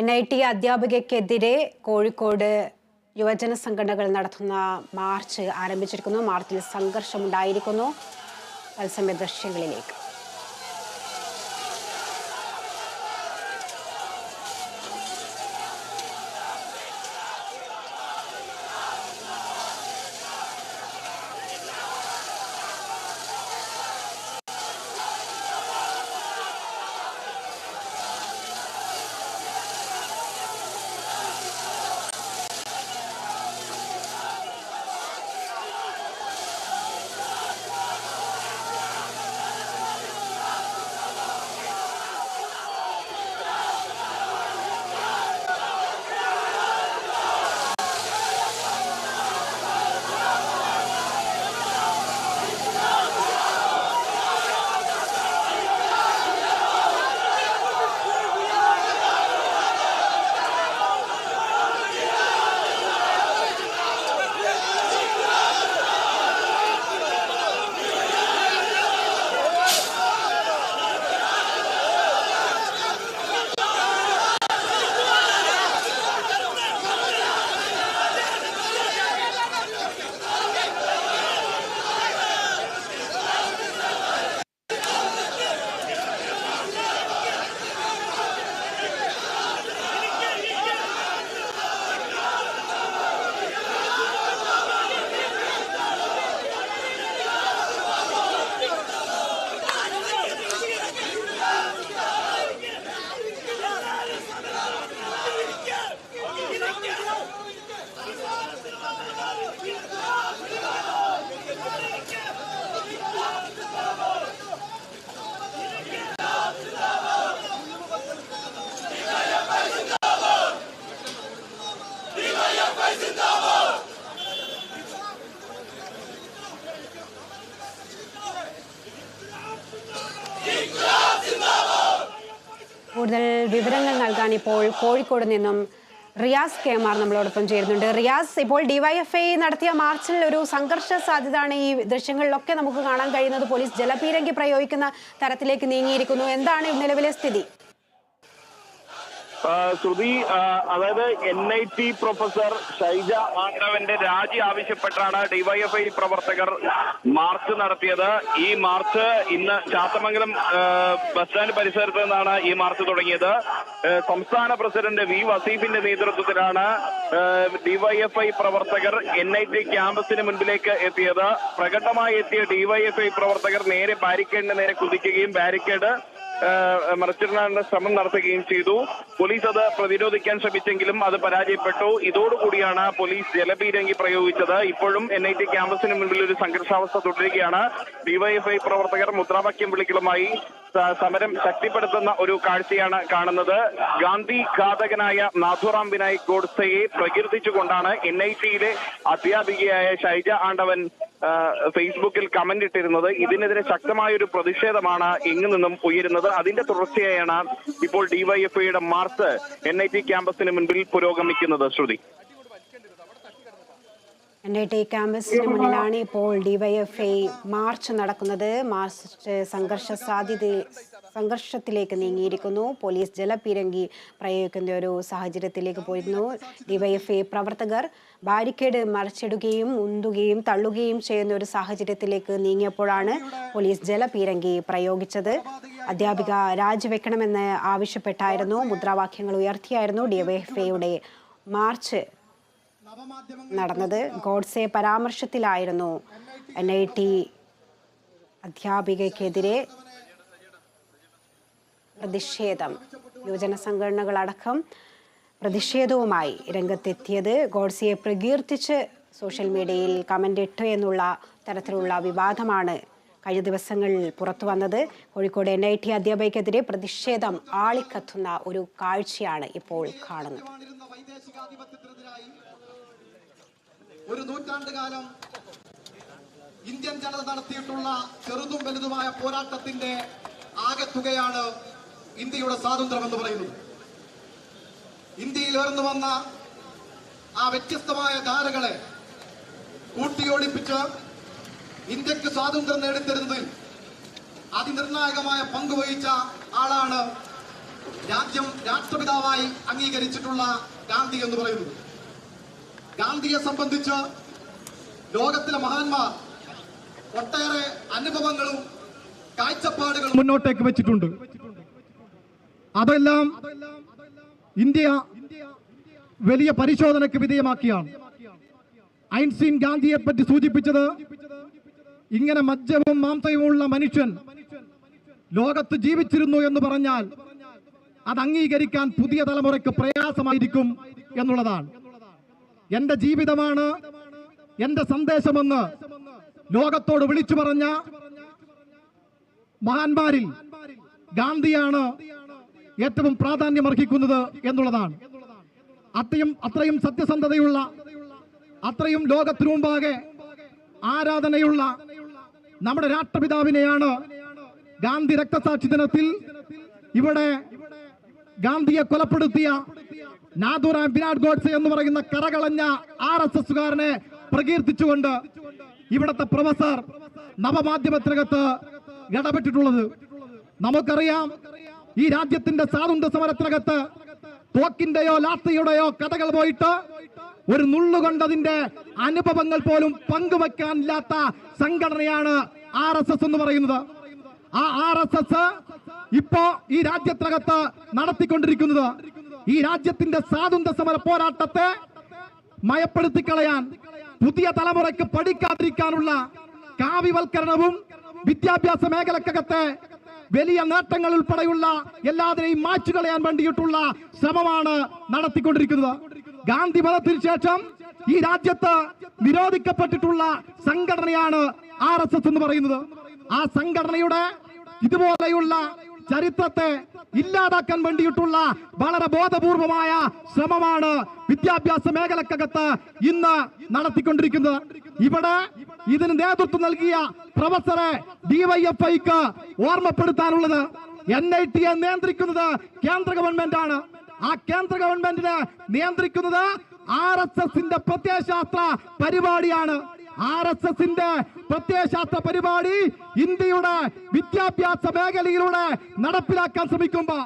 N I T അധ്യാപികയ്ക്കെതിരെ കോഴിക്കോട് യുവജന സംഘടനകൾ നടത്തുന്ന മാർച്ച് ആരംഭിച്ചിരിക്കുന്നു. മാർച്ചിൽ സംഘർഷമുണ്ടായിരിക്കുന്നു. തത്സമയ ദൃശ്യങ്ങളിലേക്ക്. ഇപ്പോൾ കോഴിക്കോട് നിന്നും റിയാസ് കെ എം ആർ നമ്മളോടൊപ്പം ചേരുന്നുണ്ട്. റിയാസ് ഇപ്പോൾ ഡിവൈഎഫ്ഐ നടത്തിയ മാർച്ചിൽ ഒരു സംഘർഷ സാധ്യതയാണ് ഈ ദൃശ്യങ്ങളിലൊക്കെ നമുക്ക് കാണാൻ കഴിയുന്നത്. പോലീസ് ജലപീരങ്കി പ്രയോഗിക്കുന്ന തരത്തിലേക്ക് നീങ്ങിയിരിക്കുന്നു. എന്താണ് നിലവിലെ സ്ഥിതി? ശ്രുതി അതായത് N I T professor Shaija മാധവന്റെ രാജി ആവശ്യപ്പെട്ടാണ് ഡിവൈഎഫ്ഐ പ്രവർത്തകർ മാർച്ച് നടത്തിയത്. ഈ മാർച്ച് ഇന്ന് ചാത്തമംഗലം ബസ് സ്റ്റാൻഡ് പരിസരത്ത് നിന്നാണ് ഈ മാർച്ച് തുടങ്ങിയത്. സംസ്ഥാന പ്രസിഡന്റ് വി വസീഫിന്റെ നേതൃത്വത്തിലാണ് ഡിവൈഎഫ്ഐ പ്രവർത്തകർ എൻ ഐ ടി ക്യാമ്പസിന് മുൻപിലേക്ക് എത്തിയത്. പ്രകടമായി എത്തിയ ഡിവൈഎഫ്ഐ പ്രവർത്തകർ നേരെ ബാരിക്കേഡിന് നേരെ കുതിക്കുകയും ബാരിക്കേഡ് മറിച്ചിടാനുള്ള ശ്രമം നടത്തുകയും ചെയ്തു. പോലീസ് അത് പ്രതിരോധിക്കാൻ ശ്രമിച്ചെങ്കിലും അത് പരാജയപ്പെട്ടു. ഇതോടുകൂടിയാണ് പോലീസ് ജലപീരങ്കി പ്രയോഗിച്ചത്. ഇപ്പോഴും എൻ ഐ ടി ക്യാമ്പസിന് മുൻപിൽ ഒരു സംഘർഷാവസ്ഥ തുടരുകയാണ്. ഡിവൈഎഫ്ഐ പ്രവർത്തകർ മുദ്രാവാക്യം വിളികളുമായി സമരം ശക്തിപ്പെടുത്തുന്ന ഒരു കാഴ്ചയാണ് കാണുന്നത്. ഗാന്ധി ഘാതകനായ നാഥുറാം വിനായക് ഗോഡ്സയെ പ്രകീർത്തിച്ചുകൊണ്ടാണ് എൻ ഐ ടിയിലെ അധ്യാപികയായ ഷൈജ ആണ്ടവൻ ഫേസ്ബുക്കിൽ കമന്റ് ഇട്ടിരുന്നത്. ഇതിനെതിരെ ശക്തമായ ഒരു പ്രതിഷേധമാണ് എങ്ങു നിന്നും ഉയരുന്നത്. അതിന്റെ തുടർച്ചയാണ് ഇപ്പോൾ ഡിവൈഎഫ്ഐയുടെ മാർച്ച് എൻ ഐ ടി ക്യാമ്പസിന് മുൻപിൽ പുരോഗമിക്കുന്നത്. ശ്രുതി. എൻ ഐ ടി ക്യാമ്പസിന് മുന്നിലാണ് ഇപ്പോൾ ഡിവൈഎഫ്ഐ മാർച്ച് നടക്കുന്നത്. മാർച്ച് സംഘർഷ സാധ്യത സംഘർഷത്തിലേക്ക് നീങ്ങിയിരിക്കുന്നു. പോലീസ് ജലപീരങ്കി പ്രയോഗിക്കുന്ന ഒരു സാഹചര്യത്തിലേക്ക് പോയിരുന്നു. ഡിവൈഎഫ്ഐ പ്രവർത്തകർ ബാരിക്കേഡ് മറിച്ചിടുകയും ഉന്തുകയും തള്ളുകയും ചെയ്യുന്ന ഒരു സാഹചര്യത്തിലേക്ക് നീങ്ങിയപ്പോഴാണ് പോലീസ് ജലപീരങ്കി പ്രയോഗിച്ചത്. അധ്യാപിക രാജിവെക്കണമെന്ന് ആവശ്യപ്പെട്ടായിരുന്നു. മുദ്രാവാക്യങ്ങൾ ഉയർത്തിയായിരുന്നു ഡിവൈഎഫ്ഐയുടെ മാർച്ച് നടന്നത്. ഗോഡ്സെ പരാമർശത്തിലായിരുന്നു. എൻ ഐ ടി അധ്യാപികയ്ക്കെതിരെ പ്രതിഷേധം. യുവജന സംഘടനകളടക്കം പ്രതിഷേധവുമായി രംഗത്തെത്തിയത്. ഗോഡ്സിയെ പ്രകീർത്തിച്ച് സോഷ്യൽ മീഡിയയിൽ കമന്റ് ഇട്ടു എന്നുള്ള തരത്തിലുള്ള വിവാദമാണ് കഴിഞ്ഞ ദിവസങ്ങളിൽ പുറത്തു വന്നത്. കോഴിക്കോട് എൻ ഐ ടി അധ്യാപകയ്ക്കെതിരെ പ്രതിഷേധം ആളിക്കത്തുന്ന ഒരു കാഴ്ചയാണ് ഇപ്പോൾ കാണുന്നത്. ഒരു നൂറ്റാണ്ട് കാലം ഇന്ത്യൻ ജനത നടത്തിയിട്ടുള്ള ചെറുതും വലുതുമായ പോരാട്ടത്തിന്റെ ആകെത്തുകയാണ് ഇന്ത്യയുടെ സ്വാതന്ത്ര്യം എന്ന് പറയുന്നത്. ഇന്ത്യയിൽ ഉയർന്നു വന്ന ആ വ്യത്യസ്തമായ ധാരകളെ കൂട്ടിയോടിപ്പിച്ച് ഇന്ത്യയ്ക്ക് സ്വാതന്ത്ര്യം നേടിത്തരുന്നതിൽ അതിനിർണായകമായ പങ്ക് വഹിച്ച ആളാണ് രാജ്യം രാഷ്ട്രപിതാവായി അംഗീകരിച്ചിട്ടുള്ള ഗാന്ധി എന്ന് പറയുന്നത്. ഗാന്ധിയെ സംബന്ധിച്ച് ലോകത്തിലെ മഹാന്മാർ ഒട്ടേറെ അനുഭവങ്ങളും കാഴ്ചപ്പാടുകളും മുന്നോട്ടേക്ക് വെച്ചിട്ടുണ്ട്. അതെല്ലാം ഇന്ത്യ വലിയ പരിശോധനയ്ക്ക് വിധേയമാക്കിയാണ്. ഐൻസ്റ്റീൻ ഗാന്ധിയെ പറ്റി സൂചിപ്പിച്ചത് ഇങ്ങനെ മജ്ജവും മാംസവുമുള്ള മനുഷ്യൻ ലോകത്ത് ജീവിച്ചിരുന്നു എന്ന് പറഞ്ഞാൽ അത് അംഗീകരിക്കാൻ പുതിയ തലമുറയ്ക്ക് പ്രയാസമായിരിക്കും എന്നുള്ളതാണ്. എന്റെ ജീവിതമാണ് എന്റെ സന്ദേശമെന്ന് ലോകത്തോട് വിളിച്ചു പറഞ്ഞ മഹാന്മാരിൽ ഗാന്ധിയാണ് ഏറ്റവും പ്രാധാന്യം അർഹിക്കുന്നത് എന്നുള്ളതാണ്. അത്രയും അത്രയും സത്യസന്ധതയുള്ള അത്രയും ലോകത്തിനു മുമ്പാകെ ആരാധനയുള്ള നമ്മുടെ രാഷ്ട്രപിതാവിനെയാണ് ഗാന്ധി രക്തസാക്ഷി ദിനത്തിൽ ഇവിടെ ഗാന്ധിയെ കൊലപ്പെടുത്തിയ നാഥുറാം വിരാട് ഗോഡ്സെ എന്ന് പറയുന്ന കരകളഞ്ഞ ആർ എസ് എസുകാരനെ പ്രകീർത്തിച്ചുകൊണ്ട് ഇവിടത്തെ പ്രൊഫസർ നവമാധ്യമത്തിനകത്ത് ഇടപെട്ടിട്ടുള്ളത്. നമുക്കറിയാം ഈ രാജ്യത്തിന്റെ സ്വാതന്ത്ര്യ സമരത്തിനകത്ത്. തോക്കിന്റെയോ ലാത്തിയുടെയോ കഥകൾ പോയിട്ട് ഒരു നുള്ളുകൊണ്ടതിന്റെ അനുഭവങ്ങൾ പോലും പങ്കുവെക്കാനില്ലാത്ത സംഘടനയാണ് ആർ എസ് എസ് എന്ന് പറയുന്നത്. ആ ആർ എസ് എസ് ഇപ്പോ ഈ രാജ്യത്തിനകത്ത് നടത്തിക്കൊണ്ടിരിക്കുന്നത്. ഈ രാജ്യത്തിന്റെ സ്വാതന്ത്ര്യ സമര പോരാട്ടത്തെ മയപ്പെടുത്തി കളയാൻ പുതിയ തലമുറയ്ക്ക് പഠിക്കാതിരിക്കാനുള്ള കാവ്യവൽക്കരണവും വിദ്യാഭ്യാസ മേഖലക്കകത്തെ വലിയ നേട്ടങ്ങൾ ഉൾപ്പെടെയുള്ള എല്ലാത്തിനെയും മാച്ചു കളയാൻ വേണ്ടിയിട്ടുള്ള ശ്രമമാണ് നടത്തിക്കൊണ്ടിരിക്കുന്നത്. ഗാന്ധി മതത്തിന് ശേഷം ഈ രാജ്യത്ത് നിരോധിക്കപ്പെട്ടിട്ടുള്ള സംഘടനയാണ് ആർ എന്ന് പറയുന്നത്. ആ സംഘടനയുടെ ഇതുപോലെയുള്ള ചരിത്രത്തെ ഇല്ലാതാക്കാൻ വേണ്ടിയിട്ടുള്ള വളരെ ബോധപൂർവമായ ശ്രമമാണ് വിദ്യാഭ്യാസ മേഖലക്കകത്ത് ഇന്ന് നടത്തിക്കൊണ്ടിരിക്കുന്നത്. ഇവിടെ ഇതിന് നേതൃത്വം നൽകിയ പ്രൊഫസറെ ഡിവൈഎഫ്ഐക്ക് ഓർമ്മപ്പെടുത്താനുള്ളത് എൻ ഐ ടിയെ നിയന്ത്രിക്കുന്നത് കേന്ദ്ര ഗവൺമെന്റ് ആണ് ആ കേന്ദ്ര ഗവൺമെന്റിനെ നിയന്ത്രിക്കുന്നത് ആർ എസ് എസിന്റെ പ്രത്യയശാസ്ത്ര പരിപാടിയാണ്. ആർ എസ് എസിന്റെ പ്രത്യയശാസ്ത്ര പരിപാടി ഇന്ത്യയുടെ വിദ്യാഭ്യാസ മേഖലയിലൂടെ നടപ്പിലാക്കാൻ ശ്രമിക്കുമ്പോ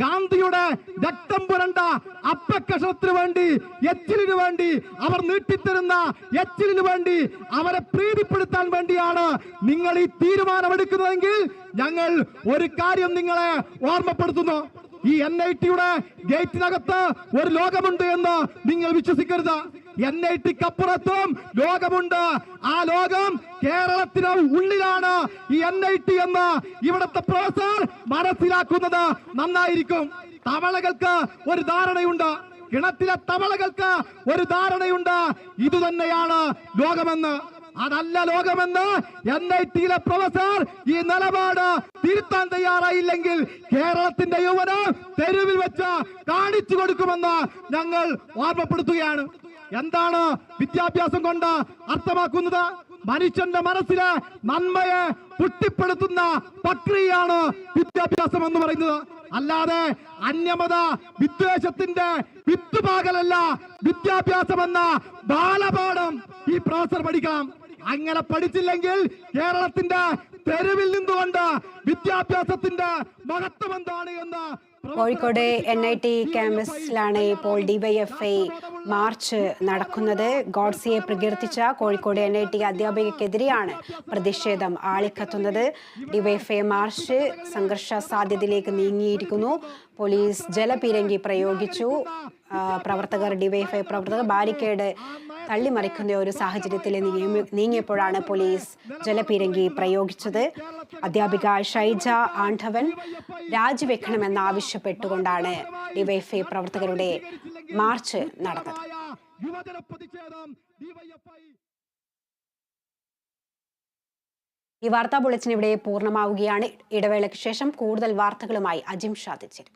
ഗാന്ധിയുടെ രക്തം പുരണ്ട അപ്പക്കഷണത്തിന് വേണ്ടി എച്ചിലിന് വേണ്ടി അവർ നീട്ടിത്തരുന്ന എച്ചിലിന് വേണ്ടി അവരെ പ്രീതിപ്പെടുത്താൻ വേണ്ടിയാണ് നിങ്ങൾ ഈ തീരുമാനമെടുക്കുന്നതെങ്കിൽ ഞങ്ങൾ ഒരു കാര്യം നിങ്ങളെ ഓർമ്മപ്പെടുത്തുന്നു. ഈ എൻ ഐ ടിയുടെ ഗേറ്റിനകത്ത് ഒരു ലോകമുണ്ട് എന്ന് നിങ്ങൾ വിശ്വസിക്കരുത്. എൻ ഐ ലോകമുണ്ട്. ആ ലോകം കേരളത്തിന് ഉള്ളിലാണ് ഈ എൻ ഐ ടി എന്ന് ഇവിടുത്തെ പ്രൊഫസർ മനസ്സിലാക്കുന്നത് നന്നായിരിക്കും. തവളകൾക്ക് ഒരു ധാരണയുണ്ട്. കിണത്തിലെ തവളകൾക്ക് ഒരു ധാരണയുണ്ട്. ഇതുതന്നെയാണ് ലോകമെന്ന്. അതല്ല ലോകമെന്ന് എൻ ഐ ടിയിലെ പ്രൊഫസർ ഈ നിലപാട് തിരുത്താൻ തയ്യാറായില്ലെങ്കിൽ കേരളത്തിന്റെ യുവന തെരുവിൽ വെച്ച് കാണിച്ചു കൊടുക്കുമെന്ന് ഞങ്ങൾ ഓർമ്മപ്പെടുത്തുകയാണ്. എന്താണ് വിദ്യാഭ്യാസം കൊണ്ട് അർത്ഥമാക്കുന്നത്? മനുഷ്യന്റെ മനസ്സിലെ നന്മയെ പുഷ്ടിപ്പെടുത്തുന്ന പ്രക്രിയയാണ് വിദ്യാഭ്യാസം എന്ന് പറയുന്നത്. അല്ലാതെ അന്യമത വിദ്വേഷത്തിന്റെ വിത്തുപാകലല്ല വിദ്യാഭ്യാസം എന്ന ബാലപാഠം ഈ പ്രൊഫസർ പഠിക്കാം അങ്ങനെ പഠിച്ചില്ലെങ്കിൽ കേരളത്തിന്റെ തെരുവിൽ നിന്നുകൊണ്ട് വിദ്യാഭ്യാസത്തിന്റെ മഹത്വം എന്താണ് എന്ന് കോഴിക്കോട് എൻ ഐ ടി ക്യാമ്പസിലാണ് ഇപ്പോൾ ഡിവൈഎഫ്ഐ മാർച്ച് നടക്കുന്നത്. ഗോഡ്സിയെ പ്രകീർത്തിച്ച കോഴിക്കോട് എൻ ഐ ടി അധ്യാപികക്കെതിരെയാണ് പ്രതിഷേധം ആളിക്കത്തുന്നത്. ഡിവൈഎഫ്ഐ മാർച്ച് സംഘർഷ സാധ്യതയിലേക്ക് നീങ്ങിയിരിക്കുന്നു. പോലീസ് ജലപീരങ്കി പ്രയോഗിച്ചു. പ്രവർത്തകർ ഡിവൈഎഫ്ഐ പ്രവർത്തകർ ബാരിക്കേഡ് തള്ളിമറിക്കുന്ന ഒരു സാഹചര്യത്തിൽ നീങ്ങി- നീങ്ങിയപ്പോഴാണ് പോലീസ് ജലപീരങ്കി പ്രയോഗിച്ചത്. അധ്യാപിക ഷൈജ ആണ്ഡവൻ രാജിവെക്കണമെന്ന് ആവശ്യപ്പെട്ടുകൊണ്ടാണ് ഡിവൈഎഫ്ഐ പ്രവർത്തകരുടെ മാർച്ച് നടന്നത്. യുവജന ഈ വാർത്താ ബുള്ളറ്റിൻ ഇവിടെ പൂർണമാവുകയാണ്. ഇടവേളയ്ക്ക് ശേഷം കൂടുതൽ വാർത്തകളുമായി അജിം ഷാ ഷാദിച്ചിരും